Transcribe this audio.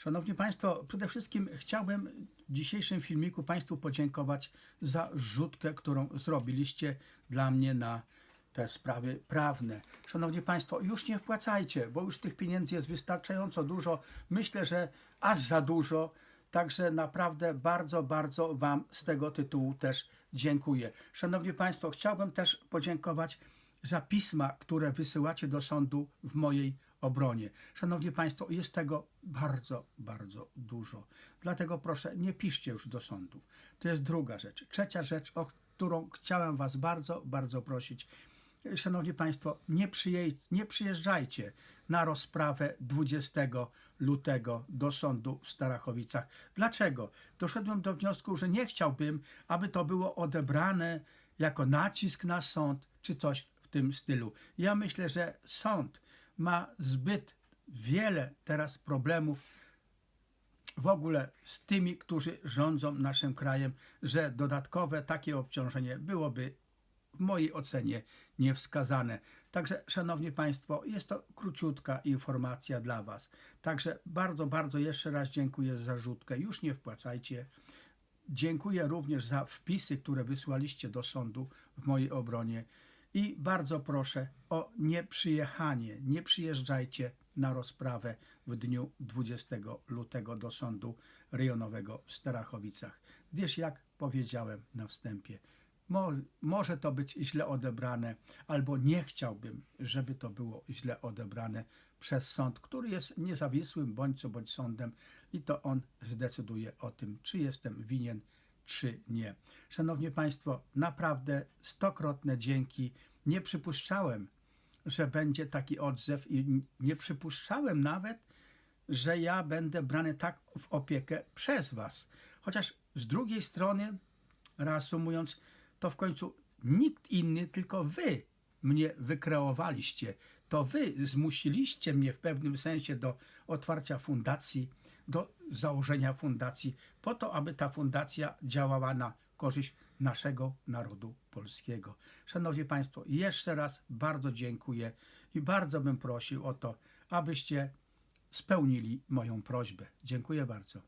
Szanowni Państwo, przede wszystkim chciałbym w dzisiejszym filmiku Państwu podziękować za rzutkę, którą zrobiliście dla mnie na te sprawy prawne. Szanowni Państwo, już nie wpłacajcie, bo już tych pieniędzy jest wystarczająco dużo. Myślę, że aż za dużo. Także naprawdę bardzo, bardzo Wam z tego tytułu też dziękuję. Szanowni Państwo, chciałbym też podziękować za pisma, które wysyłacie do sądu w mojej obronie. Szanowni Państwo, jest tego bardzo, bardzo dużo. Dlatego proszę, nie piszcie już do sądu. To jest druga rzecz. Trzecia rzecz, o którą chciałem Was bardzo, bardzo prosić. Szanowni Państwo, nie, przyjeźdź, nie przyjeżdżajcie na rozprawę 20 lutego do sądu w Starachowicach. Dlaczego? Doszedłem do wniosku, że nie chciałbym, aby to było odebrane jako nacisk na sąd czy coś w tym stylu. Ja myślę, że sąd ma zbyt wiele teraz problemów w ogóle z tymi, którzy rządzą naszym krajem, że dodatkowe takie obciążenie byłoby w mojej ocenie niewskazane. Także, Szanowni Państwo, jest to króciutka informacja dla Was. Także bardzo, bardzo jeszcze raz dziękuję za rzutkę. Już nie wpłacajcie. Dziękuję również za wpisy, które wysłaliście do sądu w mojej obronie. I bardzo proszę o nieprzyjechanie, nie przyjeżdżajcie na rozprawę w dniu 20 lutego do sądu rejonowego w Starachowicach, gdyż jak powiedziałem na wstępie, mo, może to być źle odebrane, albo nie chciałbym, żeby to było źle odebrane przez sąd, który jest niezawisłym bądź co bądź sądem i to on zdecyduje o tym, czy jestem winien, czy nie. Szanowni Państwo, naprawdę stokrotne dzięki. Nie przypuszczałem, że będzie taki odzew i nie przypuszczałem nawet, że ja będę brany tak w opiekę przez Was. Chociaż z drugiej strony, reasumując, to w końcu nikt inny, tylko Wy mnie wykreowaliście. To Wy zmusiliście mnie w pewnym sensie do otwarcia fundacji, do założenia fundacji, po to, aby ta fundacja działała na korzyść naszego narodu polskiego. Szanowni Państwo, jeszcze raz bardzo dziękuję i bardzo bym prosił o to, abyście spełnili moją prośbę. Dziękuję bardzo.